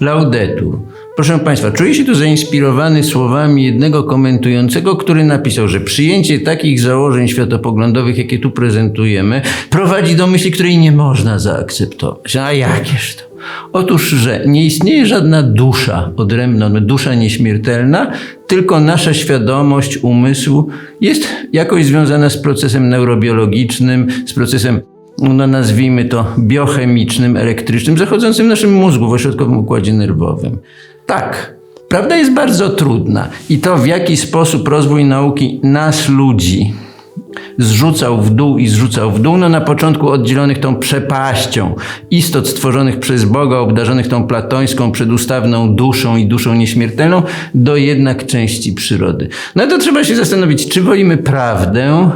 Laudetur. Proszę Państwa, czuję się tu zainspirowany słowami jednego komentującego, który napisał, że przyjęcie takich założeń światopoglądowych, jakie tu prezentujemy, prowadzi do myśli, której nie można zaakceptować. A jakież to? Otóż, że nie istnieje żadna dusza odrębna, dusza nieśmiertelna, tylko nasza świadomość, umysł jest jakoś związana z procesem neurobiologicznym, z procesem no nazwijmy to biochemicznym, elektrycznym, zachodzącym w naszym mózgu, w ośrodkowym układzie nerwowym. Tak, prawda jest bardzo trudna i to w jaki sposób rozwój nauki nas, ludzi, zrzucał w dół i zrzucał w dół, no na początku oddzielonych tą przepaścią istot stworzonych przez Boga, obdarzonych tą platońską, przedustawną duszą i duszą nieśmiertelną, do jednak części przyrody. No to trzeba się zastanowić, czy wolimy prawdę,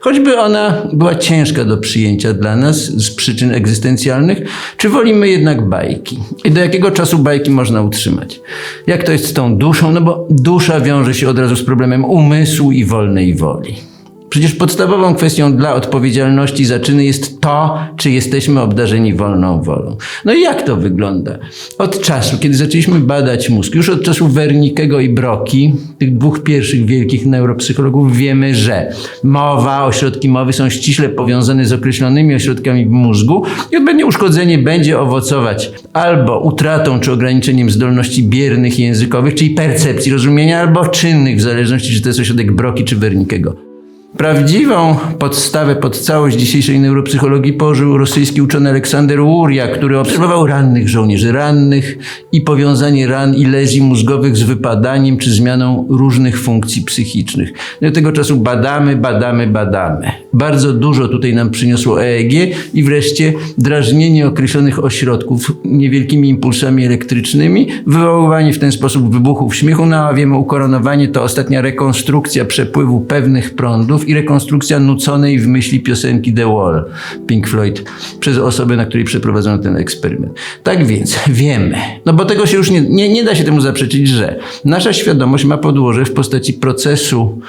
Choćby ona była ciężka do przyjęcia dla nas z przyczyn egzystencjalnych, czy wolimy jednak bajki? I do jakiego czasu bajki można utrzymać? Jak to jest z tą duszą? No bo dusza wiąże się od razu z problemem umysłu i wolnej woli. Przecież podstawową kwestią dla odpowiedzialności za czyny jest to, czy jesteśmy obdarzeni wolną wolą. No i jak to wygląda? Od czasu, kiedy zaczęliśmy badać mózg, już od czasu Wernickiego i Broki, tych dwóch pierwszych wielkich neuropsychologów, wiemy, że mowa, ośrodki mowy są ściśle powiązane z określonymi ośrodkami w mózgu i odpowiednie uszkodzenie będzie owocować albo utratą czy ograniczeniem zdolności biernych językowych, czyli percepcji rozumienia, albo czynnych, w zależności czy to jest ośrodek Broki czy Wernickiego. Prawdziwą podstawę pod całość dzisiejszej neuropsychologii położył rosyjski uczony Aleksander Łuria, który obserwował rannych żołnierzy, rannych i powiązanie ran i lezji mózgowych z wypadaniem czy zmianą różnych funkcji psychicznych. Do tego czasu badamy, badamy, badamy. Bardzo dużo tutaj nam przyniosło EEG i wreszcie drażnienie określonych ośrodków niewielkimi impulsami elektrycznymi, wywoływanie w ten sposób wybuchów śmiechu, no a wiemy, ukoronowanie to ostatnia rekonstrukcja przepływu pewnych prądów i rekonstrukcja nuconej w myśli piosenki The Wall Pink Floyd przez osobę, na której przeprowadzono ten eksperyment. Tak więc wiemy, no bo tego się już nie, nie, nie da się temu zaprzeczyć, że nasza świadomość ma podłoże w postaci procesu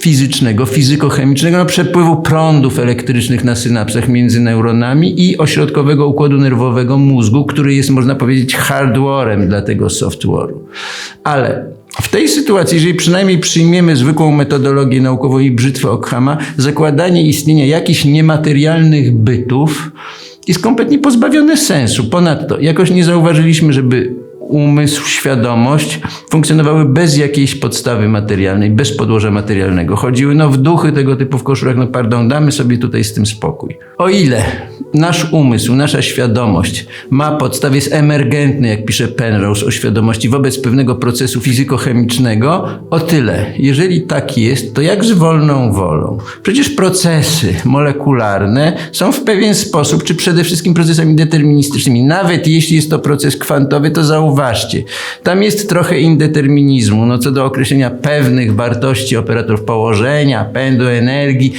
fizycznego, fizykochemicznego, no, przepływu prądów elektrycznych na synapsach między neuronami i ośrodkowego układu nerwowego mózgu, który jest, można powiedzieć, hardwarem dla tego software'u. Ale w tej sytuacji, jeżeli przynajmniej przyjmiemy zwykłą metodologię naukową i brzytwę Ockhama, zakładanie istnienia jakichś niematerialnych bytów jest kompletnie pozbawione sensu. Ponadto, jakoś nie zauważyliśmy, żeby umysł, świadomość funkcjonowały bez jakiejś podstawy materialnej, bez podłoża materialnego. Chodziły no w duchy tego typu w koszulach, no pardon, damy sobie tutaj z tym spokój. O ile nasz umysł, nasza świadomość ma podstawę, jest emergentny, jak pisze Penrose o świadomości, wobec pewnego procesu fizykochemicznego, o tyle, jeżeli tak jest, to jak z wolną wolą? Przecież procesy molekularne są w pewien sposób, czy przede wszystkim procesami deterministycznymi. Nawet jeśli jest to proces kwantowy, to zauważcie, tam jest trochę indeterminizmu, no co do określenia pewnych wartości operatorów położenia, pędu energii,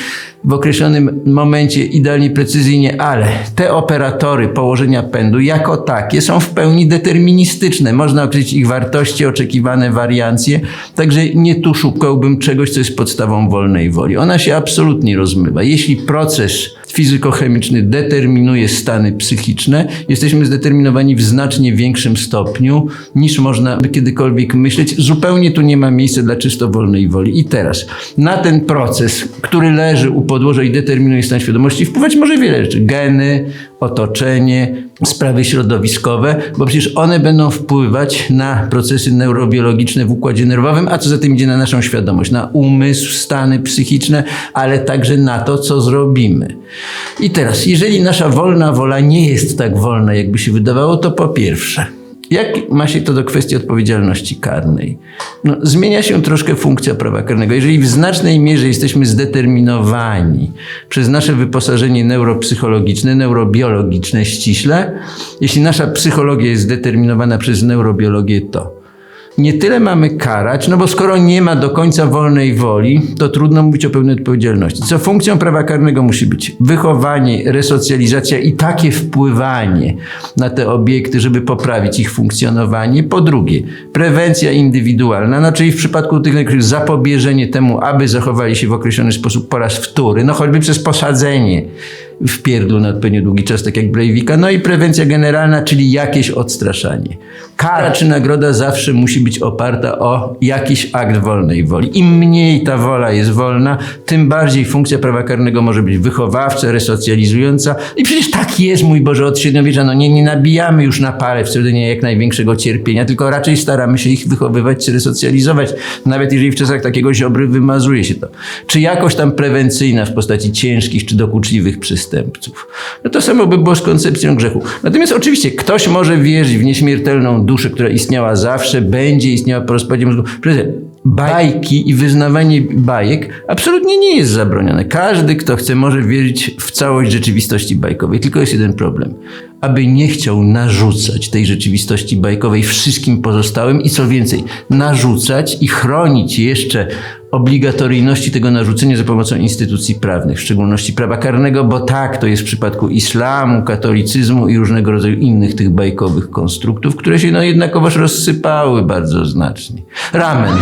w określonym momencie idealnie precyzyjnie, ale te operatory położenia pędu jako takie są w pełni deterministyczne. Można określić ich wartości, oczekiwane wariancje, także nie tu szukałbym czegoś, co jest podstawą wolnej woli. Ona się absolutnie rozmywa. Jeśli proces fizykochemiczny determinuje stany psychiczne, jesteśmy zdeterminowani w znacznie większym stopniu niż można by kiedykolwiek myśleć. Zupełnie tu nie ma miejsca dla czysto wolnej woli. I teraz na ten proces, który leży u podłoża i determinuje stan świadomości, wpływać może wiele rzeczy. Geny, otoczenie, sprawy środowiskowe, bo przecież one będą wpływać na procesy neurobiologiczne w układzie nerwowym, a co za tym idzie na naszą świadomość, na umysł, stany psychiczne, ale także na to, co zrobimy. I teraz, jeżeli nasza wolna wola nie jest tak wolna, jakby się wydawało, to po pierwsze, jak ma się to do kwestii odpowiedzialności karnej? No, zmienia się troszkę funkcja prawa karnego. Jeżeli w znacznej mierze jesteśmy zdeterminowani przez nasze wyposażenie neuropsychologiczne, neurobiologiczne ściśle, jeśli nasza psychologia jest zdeterminowana przez neurobiologię, to nie tyle mamy karać, no bo skoro nie ma do końca wolnej woli, to trudno mówić o pełnej odpowiedzialności. Co funkcją prawa karnego musi być wychowanie, resocjalizacja i takie wpływanie na te obiekty, żeby poprawić ich funkcjonowanie. Po drugie, prewencja indywidualna, no czyli w przypadku tych niektórych zapobieżenie temu, aby zachowali się w określony sposób po raz wtóry, no choćby przez posadzenie w pierdlu na odpowiednio długi czas, tak jak Breivika. No i prewencja generalna, czyli jakieś odstraszanie. Kara czy nagroda zawsze musi być oparta o jakiś akt wolnej woli. Im mniej ta wola jest wolna, tym bardziej funkcja prawa karnego może być wychowawcza, resocjalizująca. I przecież tak jest, mój Boże, od średniowiecza. No nie, nie nabijamy już na parę w celu jak największego cierpienia, tylko raczej staramy się ich wychowywać czy resocjalizować. Nawet jeżeli w czasach takiego ziobry wymazuje się to. Czy jakoś tam prewencyjna w postaci ciężkich czy dokuczliwych przestępców. No to samo by było z koncepcją grzechu. Natomiast oczywiście ktoś może wierzyć w nieśmiertelną duszę, która istniała zawsze, będzie istniała po rozpadzie mózgu. Proszę, Bajki i wyznawanie bajek absolutnie nie jest zabronione. Każdy, kto chce, może wierzyć w całość rzeczywistości bajkowej. Tylko jest jeden problem. Aby nie chciał narzucać tej rzeczywistości bajkowej wszystkim pozostałym i co więcej, narzucać i chronić jeszcze obligatoryjności tego narzucenia za pomocą instytucji prawnych, w szczególności prawa karnego, bo tak to jest w przypadku islamu, katolicyzmu i różnego rodzaju innych tych bajkowych konstruktów, które się no jednakowoż rozsypały bardzo znacznie. Ramen.